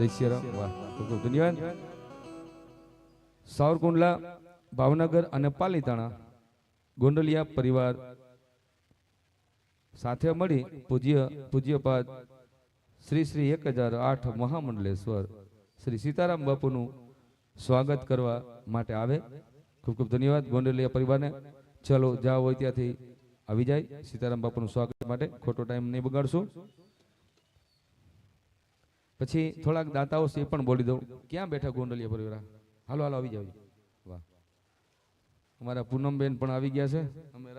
દૈસ્યરામ વાહ, ખૂબ ખૂબ ધન્યવાદ. સાવરકુંડલા, ભાવનગર અને પાલીતાણા ગોંડલિયા પરિવાર સાથે મળી પૂજ્ય પૂજ્યપાદ શ્રી શ્રી એક હજાર આઠ મહામંડલેશ્વર શ્રી સીતારામ બાપુનું સ્વાગત કરવા માટે આવે. ખૂબ ખૂબ ધન્યવાદ ગોંડલિયા પરિવારને. ચલો જાઓ હોય ત્યાંથી આવી જાય. સીતારામ બાપુનું સ્વાગત માટે ખોટો ટાઈમ નહીં બગાડશું. પછી થોડાક દાતાઓ છે પણ બોલી દઉં, ક્યાં બેઠા ગોંડલિયા પરિવાર હાલો હાલો, આવી જાવ વાહ. અમારા પૂનમબેન પણ આવી ગયા છે. અમે